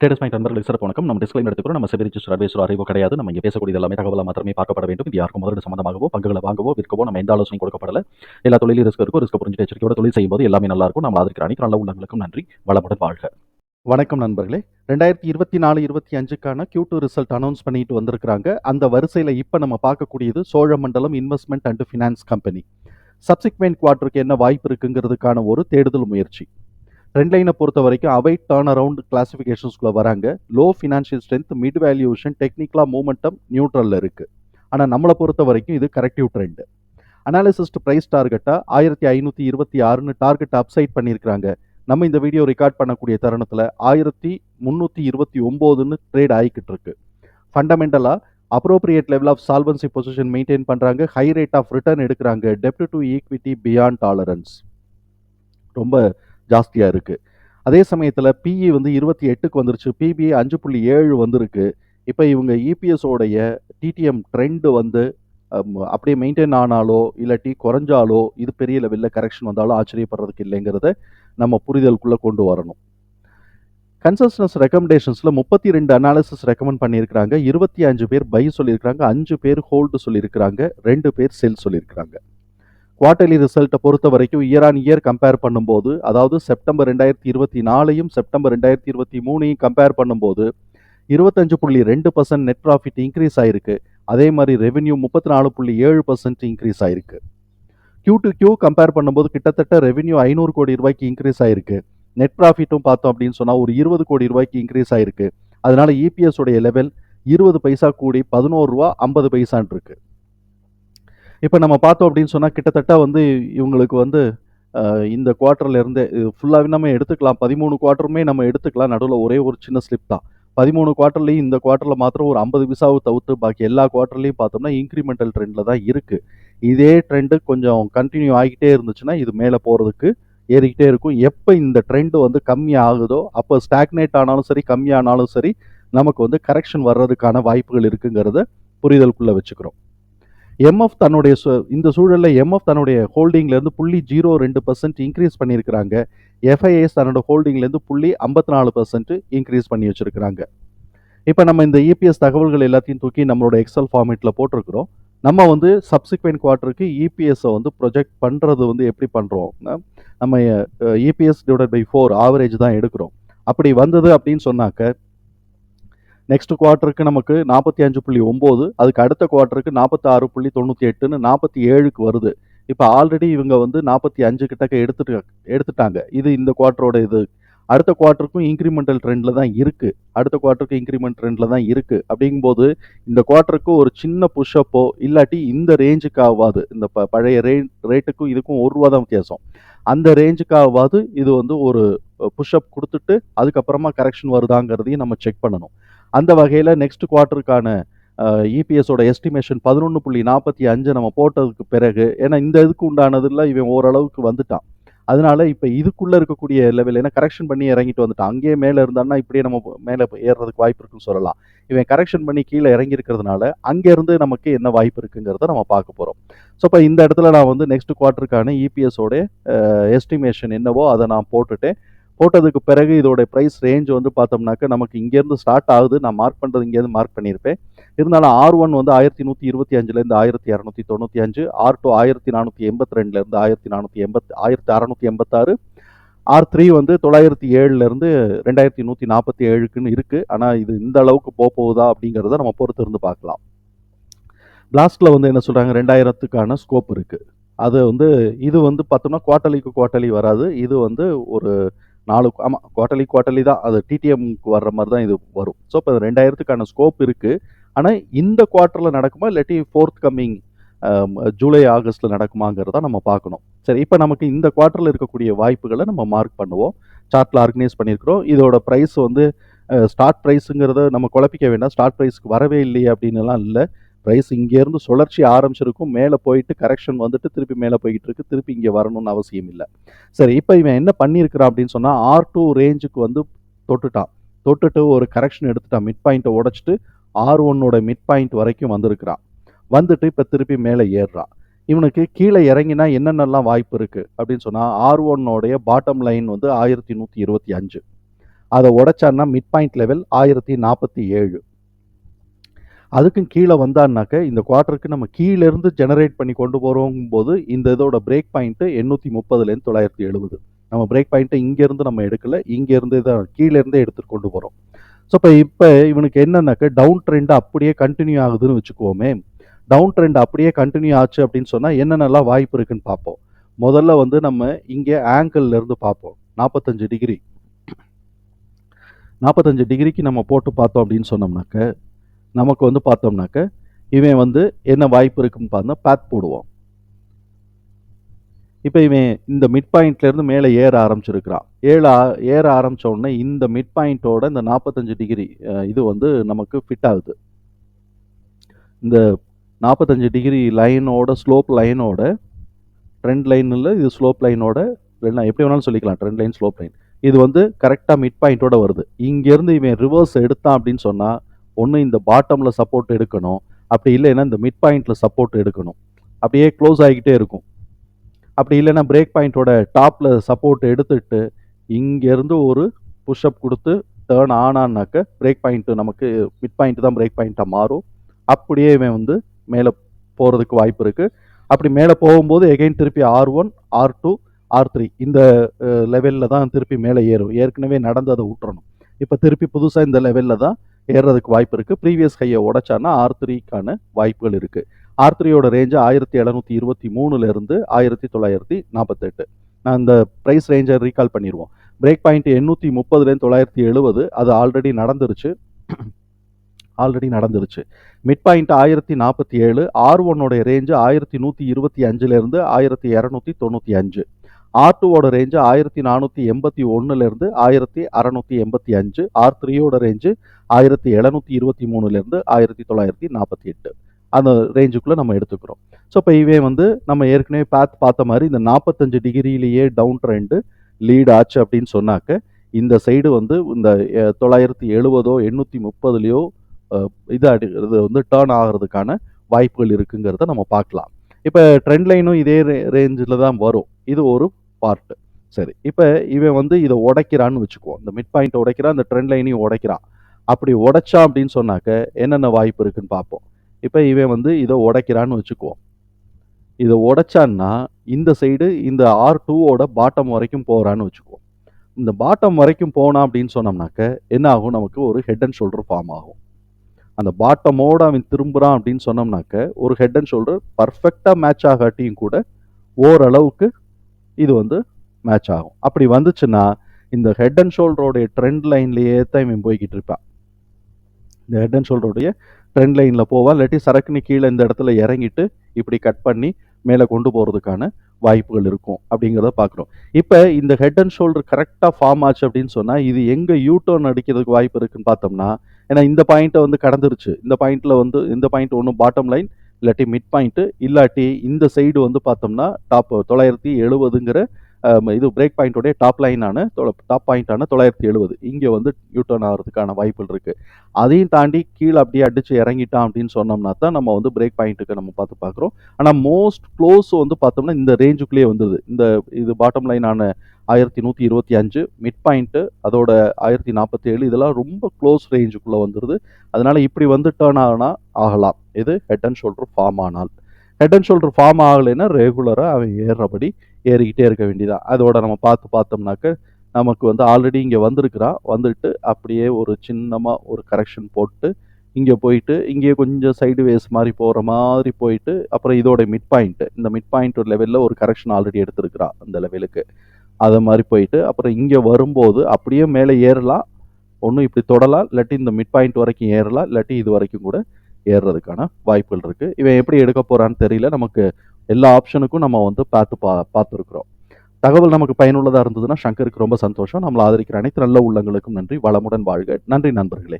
Traders point நண்பர்கள் சிறப்பு வணக்கம். நம்ம டிஸ்கிளைம் எடுத்துக்கிறோம் நம்ம செபி அட்வைசர் அறிவோ கிடையாது. நம்ம இங்கே பேசக்கூடிய எல்லாமே தகவலாக மாத்திரமே பார்க்கப்பட வேண்டும். இது யாருக்கும் முதலீடு சம்பந்தமாகவோ பங்குகளை வாங்கவோ விற்கவோ நம்ம எந்த ஆலோசனை கொடுக்கப்படல. எல்லா தொழிலும் ரிஸ்க் இருக்கும் ரிஸ்க் புரிஞ்சு எச்சரிக்கையோட தொழில் செய்யும்போது எல்லாமே நல்லா இருக்கும். நம்ம ஆதரிக்கிற அனைத்து நல்ல உள்ளங்களுக்கும் நன்றி. வளமுடன் வாழ்க. வணக்கம் நண்பர்களே. ரெண்டாயிரத்தி இருபத்தி நாலு இருபத்தி அஞ்சுக்கான கியூ டூ ரிசல்ட் அனௌன்ஸ் பண்ணிட்டு வந்திருக்காங்க அந்த வரிசையில் இப்போ நம்ம பார்க்கக்கூடியது Cholamandalam investment and finance company subsequent குவார்ட்டருக்கு என்ன வாய்ப்பு இருக்குங்கிறதுக்கான ஒரு தேடுதல் முயற்சி. ட்ரெண்ட் லைனை பொறுத்த வரைக்கும் அவை டேர்ன் அரவுண்ட் கிளாசிஃபிகேஷன்ஸ்குள்ளே வராங்க. Low financial strength mid valuation டெக்னிக்கலாக மூமெண்டம் நியூட்ரலில் இருக்குது ஆனால் நம்மளை பொறுத்த வரைக்கும் இது கரெக்டிவ் ட்ரெண்டு அனாலிசிஸ்ட் ப்ரைஸ் டார்கெட்டாக ஆயிரத்தி ஐநூற்றி இருபத்தி ஆறுன்னு டார்கெட் அப்சைட் பண்ணியிருக்கிறாங்க. நம்ம இந்த வீடியோ ரெக்கார்ட் பண்ணக்கூடிய தருணத்தில் ஆயிரத்தி முந்நூற்றி இருபத்தி ஒம்போதுன்னு ட்ரேட் ஆகிக்கிட்டு இருக்கு. ஃபண்டமெண்டலாக appropriate level of solvency position maintain பண்ணுறாங்க ஹை ரேட் ஆஃப் ரிட்டர்ன் எடுக்கிறாங்க. டெப்ட் டு ஈக்விட்டி பியாண்ட் டாலரன்ஸ் ரொம்ப ஜாஸ்தியாக இருக்குது அதே சமயத்தில் பிஇ வந்து இருபத்தி எட்டுக்கு வந்துருச்சு. பிபிஐ அஞ்சு புள்ளி ஏழு வந்திருக்கு. இப்போ இவங்க இபிஎஸோடைய டிடிஎம் ட்ரெண்டு வந்து அப்படியே மெயின்டைன் ஆனாலோ இல்லாட்டி குறைஞ்சாலோ இது பெரிய லெவலில் கரெக்ஷன் வந்தாலும் ஆச்சரியப்படுறதுக்கு இல்லைங்கிறத நம்ம புரிதலுக்குள்ளே கொண்டு வரணும். கன்சஸ்டன்ஸ் ரெக்கமெண்டேஷன்ஸில் முப்பத்தி ரெண்டு அனாலிசிஸ் ரெக்கமெண்ட் பண்ணியிருக்கிறாங்க. இருபத்தி அஞ்சு பேர் பை சொல்லியிருக்கிறாங்க. அஞ்சு பேர் ஹோல்டு சொல்லியிருக்கிறாங்க. ரெண்டு பேர் செல் சொல்லியிருக்கிறாங்க. குவார்டர்லி ரிசல்ட்டை பொறுத்த வரைக்கும் இயர் ஆன் இயர் கம்பேர் பண்ணும்போது அதாவது செப்டம்பர் ரெண்டாயிரத்தி இருபத்தி நாலையும் செப்டம்பர் ரெண்டாயிரத்தி இருபத்தி மூணையும் கம்பேர் பண்ணும்போது இருபத்தஞ்சு புள்ளி ரெண்டு பர்சன்ட் நெட் ப்ராஃபிட் இன்க்ரீஸ் ஆயிருக்கு. அதே மாதிரி ரெவென்யூ முப்பத்தி நாலு புள்ளி ஏழு பர்சன்ட் இன்க்ரீஸ் ஆயிருக்கு. கியூ டு கியூ கம்பேர் பண்ணும்போது கிட்டத்தட்ட ரெவென்யூ ஐநூறு கோடி ரூபாய்க்கு இன்க்ரீஸ் ஆயிருக்கு. நெட் ப்ராஃபிட்டும் பார்த்தோம் அப்படின்னு சொன்னால் ஒரு இருபது கோடி ரூபாய்க்கு இன்க்ரீஸ் ஆயிருக்கு. அதனால இபிஎஸ் உடைய லெவல் இருபது பைசா கூடி பதினோரு ரூபா ஐம்பது பைசான் இருக்குது இப்போ நம்ம பார்த்தோம் அப்படின்னு சொன்னால் கிட்டத்தட்ட வந்து இவங்களுக்கு வந்து இந்த குவார்ட்டர்ல ஃபுல்லாகவே நம்ம எடுத்துக்கலாம். பதிமூணு குவார்ட்டருமே நம்ம எடுத்துக்கலாம். நடுவில் ஒரே ஒரு சின்ன ஸ்லிப் தான். பதிமூணு குவார்டர்லேயும் இந்த குவார்ட்டரில் மாத்திரம் ஒரு ஐம்பது விசாவை தவிர்த்து பாக்கி எல்லா குவார்ட்டர்லையும் பார்த்தோம்னா இன்க்ரிமெண்டல் ட்ரெண்டில் தான் இருக்குது இதே ட்ரெண்டு கொஞ்சம் கண்டினியூ ஆகிட்டே இருந்துச்சுன்னா இது மேலே போகிறதுக்கு ஏறிக்கிட்டே இருக்கும். எப்போ இந்த ட்ரெண்டு வந்து கம்மியாகுதோ அப்போ ஸ்டாக்னேட் ஆனாலும் சரி கம்மியானாலும் சரி நமக்கு வந்து கரெக்ஷன் வர்றதுக்கான வாய்ப்புகள் இருக்குங்கிறத புரிதலுக்குள்ளே வச்சுக்கிறோம். எம்எஃப் தன்னுடைய சு- இந்த சூழலில் எம்எஃப் தன்னுடைய ஹோல்டிங்லேருந்து புள்ளி ஜீரோ ரெண்டு பர்சன்ட் இன்க்ரீஸ் பண்ணியிருக்கிறாங்க. எஃப்ஐஎஸ் தன்னோட ஹோல்டிங்லேருந்து புள்ளி ஐம்பத்தி நாலு பர்சன்ட் இன்க்ரீஸ் பண்ணி வச்சுருக்கிறாங்க. இப்போ நம்ம இந்த இபிஎஸ் தகவல்கள் எல்லாத்தையும் தூக்கி நம்மளோட எக்ஸல் ஃபார்மேட்டில் போட்டிருக்கிறோம். நம்ம வந்து சப்சிக்வெண்ட் குவார்ட்டருக்கு இபிஎஸ்ஸை வந்து ப்ரொஜெக்ட் பண்ணுறது வந்து எப்படி பண்ணுறோம்னா நம்ம EPS divide by four average தான் எடுக்கிறோம். அப்படி வந்தது அப்படின்னு சொன்னாக்க நெக்ஸ்ட் குவார்ட்டருக்கு நமக்கு நாற்பத்தி அஞ்சு புள்ளி ஒம்பது அதுக்கு அடுத்த குவார்ட்டருக்கு நாற்பத்தி ஆறு புள்ளி தொண்ணூற்றி எட்டுன்னு நாற்பத்தி ஏழுக்கு வருது. இப்போ ஆல்ரெடி இவங்க வந்து நாற்பத்தி அஞ்சு கிட்டக்க எடுத்துட்டு எடுத்துட்டாங்க. இது இந்த குவார்ட்டரோட இது. அடுத்த குவார்ட்டருக்கும் இன்க்ரிமெண்டல் ட்ரெண்டில் தான் இருக்குது அடுத்த குவார்ட்டருக்கு இன்க்ரிமெண்ட் ட்ரெண்டில் தான் இருக்குது அப்படிங்கும்போது இந்த குவார்ட்டருக்கு ஒரு சின்ன புஷ்அப்போ இல்லாட்டி இந்த ரேஞ்சுக்கு ஆகாது இந்த ப பழைய ரே ரேட்டுக்கும் இதுக்கும் ஒரு ரூபா தான் வித்தியாசம். அந்த ரேஞ்சுக்காவது இது வந்து ஒரு புஷ்அப் கொடுத்துட்டு அதுக்கப்புறமா கரெக்ஷன் வருதாங்கிறதையும் நம்ம செக் பண்ணணும். அந்த வகையில் நெக்ஸ்ட் குவார்ட்டருக்கான இபிஎஸோட எஸ்டிமேஷன் பதினொன்று புள்ளி நாற்பத்தி அஞ்சு நம்ம போட்டதுக்கு பிறகு ஏன்னா இந்த இதுக்கு உண்டானதில் இவன் ஓரளவுக்கு வந்துட்டான். அதனால இப்போ இதுக்குள்ளே இருக்கக்கூடிய லெவல் ஏன்னா கரெக்ஷன் பண்ணி இறங்கிட்டு வந்துட்டான். அங்கேயே மேலே இருந்தான்னா இப்படியே நம்ம மேலே ஏறுறதுக்கு வாய்ப்பு இருக்குன்னு சொல்லலாம். இவன் கரெக்ஷன் பண்ணி கீழே இறங்கி இருக்கிறதுனால அங்கேருந்து நமக்கு என்ன வாய்ப்பு இருக்குங்கிறத நம்ம பார்க்க போகிறோம் ஸோ இப்போ இந்த இடத்துல நான் வந்து நெக்ஸ்ட் குவார்ட்டருக்கான இபிஎஸோட எஸ்டிமேஷன் என்னவோ அதை நான் போட்டுட்டேன் போட்டதுக்கு பிறகு இதோட ப்ரைஸ் ரேஞ்ச் வந்து பார்த்தோம்னாக்க நமக்கு இங்கேருந்து ஸ்டார்ட் ஆகுது. நான் மார்க் பண்ணுறது இங்கேருந்து மார்க் பண்ணியிருப்பேன். இருந்தாலும் ஆர் ஒன் வந்து ஆயிரத்தி நூற்றி இருபத்தி அஞ்சுலேருந்து ஆயிரத்தி இரநூத்தி தொண்ணூற்றி அஞ்சு ஆர் டூ ஆயிரத்தி நானூற்றி எண்பத்தி ரெண்டுலேருந்து ஆயிரத்தி நானூற்றி எண்பத் ஆயிரத்தி அறநூற்றி எண்பத்தாறு ஆர் த்ரீ வந்து தொள்ளாயிரத்தி ஏழுலேருந்து ரெண்டாயிரத்தி நூற்றி நாற்பத்தி ஏழுக்குன்னு இருக்குது ஆனால் இது இந்த அளவுக்கு போக போகுதா அப்படிங்கிறத நம்ம பொறுத்து இருந்து பார்க்கலாம். பிளாஸ்டில் வந்து என்ன சொல்கிறாங்க ரெண்டாயிரத்துக்கான ஸ்கோப் இருக்குது அது வந்து இது வந்து பார்த்தோம்னா குவார்ட்டலிக்கு குவார்ட்டலி வராது. இது வந்து ஒரு நாலு ஆமாம் குவார்டர்லி குவார்ட்டலி தான். அது டிடிஎம்க்கு வர்ற மாதிரி தான் இது வரும். ஸோ இப்போ ரெண்டாயிரத்துக்கான ஸ்கோப் இருக்குது ஆனால் இந்த குவார்ட்டரில் நடக்குமா? இல்லாட்டி ஃபோர்த் கம்மிங் ஜூலை ஆகஸ்ட்டில் நடக்குமாங்கிறத நம்ம பார்க்கணும். சரி இப்போ நமக்கு இந்த குவார்ட்டரில் இருக்கக்கூடிய வாய்ப்புகளை நம்ம மார்க் பண்ணுவோம். சார்ட்டில் ஆர்கனைஸ் பண்ணியிருக்கிறோம். இதோட ப்ரைஸ் வந்து ஸ்டார்ட் ப்ரைஸுங்கிறத நம்ம குழப்பிக்க வேண்டாம். ஸ்டார்ட் ப்ரைஸ்க்கு வரவே இல்லையே அப்படின்னுலாம் இல்லை. ப்ரைஸ் இங்கேருந்து சுழற்சி ஆரம்பிச்சிருக்கும். மேலே போயிட்டு கரெக்ஷன் வந்துட்டு திருப்பி மேலே போய்கிட்டு இருக்கு திருப்பி இங்கே வரணும்னு அவசியம் இல்லை. சரி இப்போ இவன் என்ன பண்ணியிருக்கிறான் அப்படின்னு சொன்னால் ஆர் டூ ரேஞ்சுக்கு வந்து தொட்டுட்டான். தொட்டுட்டு ஒரு கரெக்ஷன் எடுத்துட்டான். மிட் பாயிண்ட்டை உடச்சிட்டு ஆர் ஒன்னோட மிட் பாயிண்ட் வரைக்கும் வந்திருக்கிறான். வந்துட்டு இப்போ திருப்பி மேலே ஏறுறான். இவனுக்கு கீழே இறங்கினா என்னென்னலாம் வாய்ப்பு இருக்குது அப்படின்னு சொன்னால் ஆர் ஒன்னோடைய பாட்டம் லைன் வந்து ஆயிரத்தி நூற்றி இருபத்தி அஞ்சு. அதை உடைச்சான்னா மிட் பாயிண்ட் லெவல் ஆயிரத்தி நாற்பத்தி ஏழு. அதுக்கும் கீழே வந்தான்னாக்க இந்த குவார்ட்டருக்கு நம்ம கீழேருந்து ஜெனரேட் பண்ணி கொண்டு போகிறோங்கும் போது இந்த இதோட பிரேக் பாயிண்ட்டு எண்ணூற்றி முப்பதுலேருந்து தொள்ளாயிரத்தி எழுபது. நம்ம பிரேக் பாயிண்ட்டை இங்கேருந்து நம்ம எடுக்கல இங்கேருந்து தான் கீழேருந்தே எடுத்துகிட்டு கொண்டு போகிறோம் ஸோ இப்போ இப்போ இவனுக்கு என்னன்னாக்க டவுன் ட்ரெண்ட் அப்படியே கண்டினியூ ஆகுதுன்னு வச்சுக்குவோமே டவுன் ட்ரெண்ட் அப்படியே கண்டினியூ ஆச்சு அப்படின்னு சொன்னால் என்னென்னலாம் வாய்ப்பு இருக்குன்னு பார்ப்போம். முதல்ல வந்து நம்ம இங்கே ஆங்கிள்லேருந்து பார்ப்போம். நாற்பத்தஞ்சு டிகிரி நாற்பத்தஞ்சு டிகிரிக்கு நம்ம போட்டு பார்த்தோம் அப்படின்னு சொன்னோம்னாக்க நமக்கு வந்து பார்த்தோம்னாக்க இவன் வந்து என்ன வாய்ப்பு இருக்குன்னு பார்த்தா பேத் போடுவோம் இப்போ இவன் இந்த மிட் பாயிண்ட்லேருந்து மேலே ஏற ஆரம்பிச்சிருக்கிறான். ஏழ ஆ- ஏற ஆரம்பிச்ச உடனே இந்த மிட் பாயிண்ட்டோட இந்த நாற்பத்தஞ்சு டிகிரி இது வந்து நமக்கு ஃபிட் ஆகுது. இந்த நாற்பத்தஞ்சு டிகிரி லைனோட ஸ்லோப் லைனோட ட்ரெண்ட் லைன் இல்லை இது ஸ்லோப் லைனோட வேணா எப்படி வேணாலும் சொல்லிக்கலாம் ட்ரெண்ட் லைன் ஸ்லோப் லைன் இது வந்து கரெக்டாக மிட் பாயிண்ட்டோட வருது. இங்கேருந்து இவன் ரிவர்ஸ் எடுத்தான் அப்படின்னு சொன்னால் ஒன்று இந்த பாட்டமில் சப்போர்ட் எடுக்கணும். அப்படி இல்லைன்னா இந்த மிட் பாயிண்ட்டில் சப்போர்ட் எடுக்கணும். அப்படியே க்ளோஸ் ஆகிக்கிட்டே இருக்கும். அப்படி இல்லைன்னா பிரேக் பாயிண்ட்டோட டாப்பில் சப்போர்ட் எடுத்துட்டு இங்கேருந்து ஒரு புஷ்அப் கொடுத்து டேர்ன் ஆனான்னாக்க பிரேக் பாயிண்ட்டு நமக்கு மிட் பாயிண்ட் தான் பிரேக் பாயிண்ட்டாக மாறும். அப்படியே இவன் வந்து மேலே போகிறதுக்கு வாய்ப்பு இருக்குது அப்படி மேலே போகும்போது எகைன் திருப்பி R one R two R three இந்த லெவலில் தான் திருப்பி மேலே ஏறும். ஏற்கனவே நடந்ததை விட்டுறணும் இப்போ திருப்பி புதுசாக இந்த லெவலில் தான் ஏறுறதுக்கு வாய்ப்பு இருக்குது ப்ரீவியஸ் ஹையை உடைச்சானா ஆர் த்ரீக்கான வாய்ப்புகள் இருக்குது ஆர் த்ரீயோட ரேஞ்சு ஆயிரத்தி எழுநூற்றி இருபத்தி மூணுலேருந்து ஆயிரத்தி தொள்ளாயிரத்தி நாற்பத்தெட்டு நான் இந்த ப்ரைஸ் ரேஞ்சை ரீகால் பண்ணிடுவோம் பிரேக் பாயிண்ட் எண்ணூற்றி முப்பதுலேருந்து தொள்ளாயிரத்தி எழுபது அது ஆல்ரெடி நடந்துருச்சு. ஆல்ரெடி நடந்துருச்சு. மிட் பாயிண்ட் ஆயிரத்தி நாற்பத்தி ஏழு. ஆர் ஒன்னோட ரேஞ்சு ஆயிரத்தி நூற்றி இருபத்தி அஞ்சுலேருந்து ஆயிரத்தி இரநூத்தி தொண்ணூற்றி அஞ்சு. ஆர் டூவோட ரேஞ்சு ஆயிரத்தி நானூற்றி எண்பத்தி ஒன்றுலேருந்து ஆயிரத்தி அறநூற்றி எண்பத்தி அஞ்சு ஆர் த்ரீயோட ரேஞ்சு ஆயிரத்தி எழுநூற்றி இருபத்தி மூணுலேருந்து ஆயிரத்தி தொள்ளாயிரத்தி நாற்பத்தி எட்டு. அந்த ரேஞ்சுக்குள்ளே நம்ம எடுத்துக்கிறோம். ஸோ இப்போ இவன் வந்து நம்ம ஏற்கனவே பார்த்து பார்த்த மாதிரி இந்த நாற்பத்தஞ்சு டிகிரியிலேயே டவுன் ட்ரெண்டு லீட் ஆச்சு அப்படின்னு சொன்னாக்க இந்த சைடு வந்து இந்த தொள்ளாயிரத்தி எழுபதோ எண்ணூற்றி முப்பதுலேயோ இது அடி வந்து டேர்ன் ஆகிறதுக்கான வாய்ப்புகள் இருக்குங்கிறத நம்ம பார்க்கலாம். இப்போ ட்ரெண்ட் லைனும் இதே ரேஞ்சில் தான் வரும். இது ஒரு பார்ட்டு சரி இப்போ இவன் வந்து இதை உடைக்கிறான்னு வச்சுக்குவோம். இந்த மிட் பாயிண்ட் உடைக்கிறான் இந்த ட்ரெண்ட் லைனையும் உடைக்கிறான். அப்படி உடைச்சான் அப்படின்னு சொன்னாக்க என்னென்ன வாய்ப்பு இருக்குன்னு பார்ப்போம். இப்போ இவன் வந்து இதை உடைக்கிறான்னு வச்சுக்குவோம். இதை உடைச்சான்னா இந்த சைடு இந்த ஆர் டூவோட பாட்டம் வரைக்கும் போகிறான்னு வச்சுக்குவோம். இந்த பாட்டம் வரைக்கும் போனான் அப்படின்னு சொன்னோம்னாக்க என்ன ஆகும்? நமக்கு ஒரு ஹெட் அண்ட் ஷோல்டர் ஃபார்ம் ஆகும். அந்த பாட்டமோட அவன் திரும்புகிறான் அப்படின்னு சொன்னோம்னாக்க ஒரு ஹெட் அண்ட் ஷோல்டர் பர்ஃபெக்டாக மேட்ச் ஆகாட்டியும் கூட ஓரளவுக்கு இது வந்து மேட்ச் ஆகும். அப்படி வந்துச்சுன்னா இந்த ஹெட் அண்ட் ஷோல்டரோடைய ட்ரெண்ட் லைன்லேயே தான் இவன் போய்கிட்டு இருப்பான். இந்த ஹெட் அண்ட் ஷோல்டருடைய ட்ரெண்ட் லைனில் போவான் இல்லாட்டி சரக்குன்னு கீழே இந்த இடத்துல இறங்கிட்டு இப்படி கட் பண்ணி மேலே கொண்டு போகிறதுக்கான வாய்ப்புகள் இருக்கும் அப்படிங்கிறத பார்க்குறோம். இப்போ இந்த ஹெட் அண்ட் ஷோல்டர் கரெக்டாக ஃபார்ம் ஆச்சு அப்படின்னு சொன்னால் இது எங்கே யூ டர்ன் அடிக்கிறதுக்கு வாய்ப்பு இருக்குன்னு பார்த்தோம்னா ஏன்னா இந்த பாயிண்ட்டை வந்து கடந்துருச்சு. இந்த பாயிண்ட்டில் வந்து இந்த பாயிண்ட் ஒன்று பாட்டம் லைன் இல்லாட்டி மிட் பாயிண்ட்டு இல்லாட்டி இந்த சைடு வந்து பார்த்தோம்னா டாப் தொள்ளாயிரத்தி எழுபதுங்கிற இது பிரேக் பாயிண்டோடைய டாப் லைனான டாப் பாயிண்டான தொள்ளாயிரத்தி எழுபது. இங்கே வந்து யூட்டர்ன் ஆகிறதுக்கான வாய்ப்புகள் இருக்குது அதையும் தாண்டி கீழே அப்படியே அடித்து இறங்கிட்டான் அப்படின்னு சொன்னோம்னா தான் நம்ம வந்து பிரேக் பாயிண்ட்டுக்கு நம்ம பார்த்து பார்க்குறோம். ஆனால் மோஸ்ட் க்ளோஸ் வந்து பார்த்தோம்னா இந்த ரேஞ்சுக்குள்ளேயே வந்துடுது இந்த இது பாட்டம் லைனான ஆயிரத்தி நூற்றி இருபத்தி அஞ்சு மிட் பாயிண்ட்டு அதோட ஆயிரத்தி நாற்பத்தி ஏழு இதெல்லாம் ரொம்ப க்ளோஸ் ரேஞ்சுக்குள்ளே வந்துடுது அதனால் இப்படி வந்து டேர்ன் ஆகினா ஆகலாம். இது ஹெட் அண்ட் ஷோல்டர் ஃபார்ம் ஆனால். ஹெட் அண்ட் ஷோல்டர் ஃபார்ம் ஆகலைன்னா ரெகுலராக அவன் ஏறுறபடி ஏறிக்கிட்டே இருக்க வேண்டியதான் அதோட நம்ம பார்த்து பார்த்தோம்னாக்க நமக்கு வந்து ஆல்ரெடி இங்கே வந்திருக்கிறான். வந்துட்டு அப்படியே ஒரு சின்னமாக ஒரு கரெக்ஷன் போட்டு இங்கே போயிட்டு இங்கேயே கொஞ்சம் சைடு வேஸ் மாதிரி போகிற மாதிரி போயிட்டு அப்புறம் இதோட மிட் பாயிண்ட்டு இந்த மிட் பாயிண்ட் ஒரு லெவலில் ஒரு கரெக்ஷன் ஆல்ரெடி எடுத்துருக்கிறான் அந்த லெவலுக்கு அதை மாதிரி போயிட்டு அப்புறம் இங்கே வரும்போது அப்படியே மேலே ஏறலாம். ஒன்றும் இப்படி தொடலாம். இல்லாட்டி இந்த மிட் பாயிண்ட் வரைக்கும் ஏறலாம். இல்லாட்டி இது வரைக்கும் கூட ஏறுறதுக்கான வாய்ப்புகள் இருக்குது இவன் எப்படி எடுக்க போகிறான்னு தெரியல. நமக்கு எல்லா ஆப்ஷனுக்கும் நம்ம வந்து பார்த்து பா பார்த்துருக்குறோம். தகவல் நமக்கு பயனுள்ளதாக இருந்ததுன்னா சங்கருக்கு ரொம்ப சந்தோஷம். நம்மளை ஆதரிக்கிற அனைத்து நல்ல உள்ளங்களுக்கும் நன்றி. வளமுடன் வாழ்க. நன்றி நண்பர்களே.